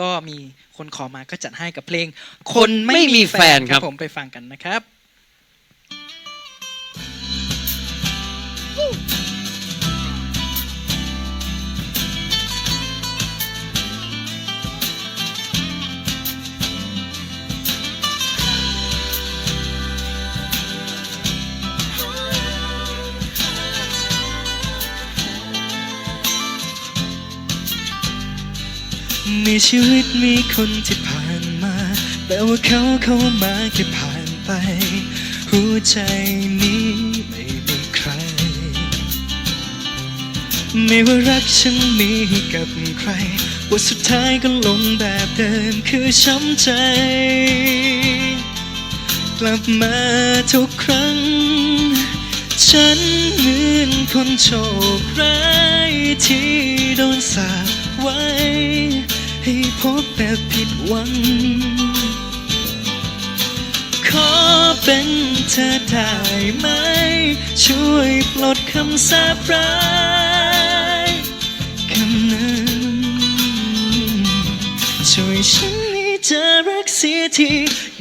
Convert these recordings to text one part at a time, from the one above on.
ก็มีคนขอมาก็จัดให้กับเพลง คนไม่มีแฟนครับผมไปฟังกันนะครับ ในชีวิตมีคนที่ผ่านมา แต่ว่าเขาเข้ามาแค่ผ่านไป หัวใจนี้ไม่มีใคร ไม่ว่ารักฉันมีให้กับใครบทสุดท้ายก็ลงแบบเดิมคือช้ำใจ กลับมาทุกครั้ง ฉันเหมือนคนโชคร้ายที่โดนสาไว้ ให้พบแบบผิดหวัง ขอเป็นเธอได้ไหม ช่วยปลดคำสาปร้ายคำนั้นช่วยฉันให้เธอรักเสียที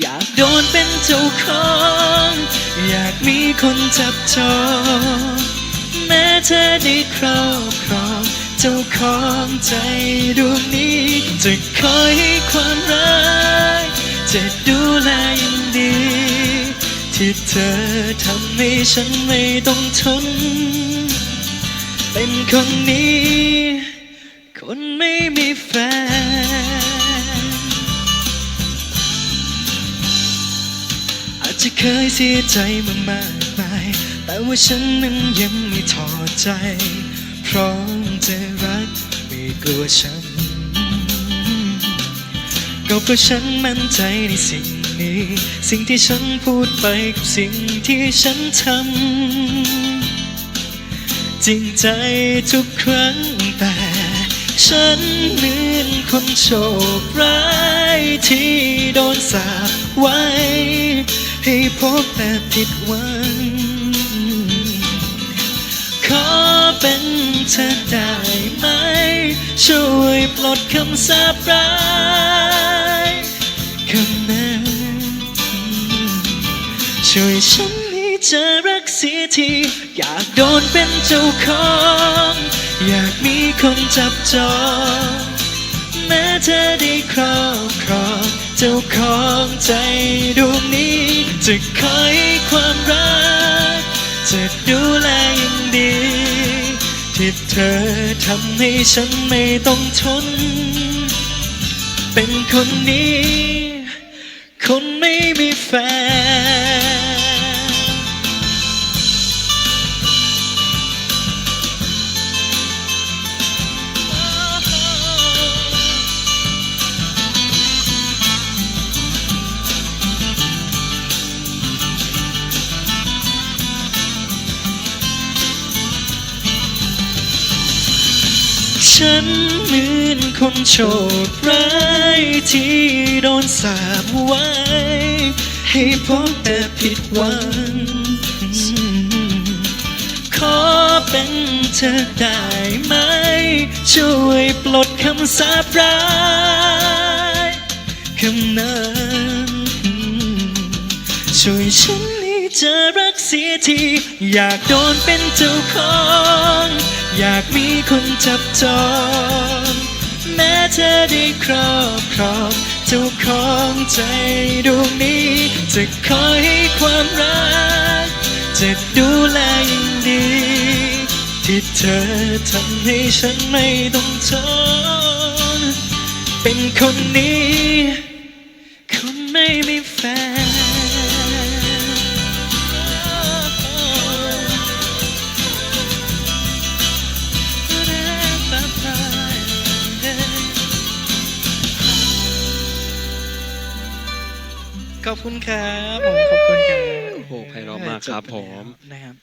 อยากโดนเป็นเจ้าของ อยากมีคนจับจองแม้เธอได้ครอบครอง เจ้าของใจดวงนี้ จะคอยให้ความรัก จะดูแลอยังดี ที่เธอทำให้ฉันไม่ต้องทน เป็นคนนี้ คนไม่มีแฟน อาจจะเคยเสียใจมามากมาย แต่ว่าฉันนั้นยังไม่ถอดใจ พร้อมจะรักไม่กลัวฉัน ก็เพราะฉันมั่นใจในสิ่งนี้ สิ่งที่ฉันพูดไปกับสิ่งที่ฉันทำจริงใจทุกครั้งแต่ฉันเหมือนคนโชคร้ายที่โดนสาปไว้ ให้พบแต่ผิดหวัง เป็นเธอได้ไหม ช่วยปลดคำสาปร้ายคำนั้นช่วยฉันให้เธอรักเสียที อยากโดนเป็นเจ้าของ อยากมีคนจับจองแม้เธอได้ครอบครองเจ้าของใจดวงนี้ จะคอยความรัก จะดูแลอย่าง ที่เธอทำให้ฉันไม่ต้องทน เป็นคนนี้ คนไม่มีแฟน ฉันเหมือนคนโชคร้ายที่โดนสาปไว้ ให้พบแต่ผิดหวัง ขอเป็นเธอได้ไหม ช่วยปลดคำสาปร้ายคำนั้นช่วยฉันให้เธอรักเสียที อยากโดนเป็นเจ้าของ อยากมีคนจับจองแม้เธอได้ครอบครองเจ้าของใจดวงนี้ จะคอยให้ความรัก จะดูแลอย่างดี ที่เธอทำให้ฉันไม่ต้องทนเป็นคนนี้ ขอบคุณครับผมขอบคุณครับโอ้โหไพเราะมากครับผมนะครับ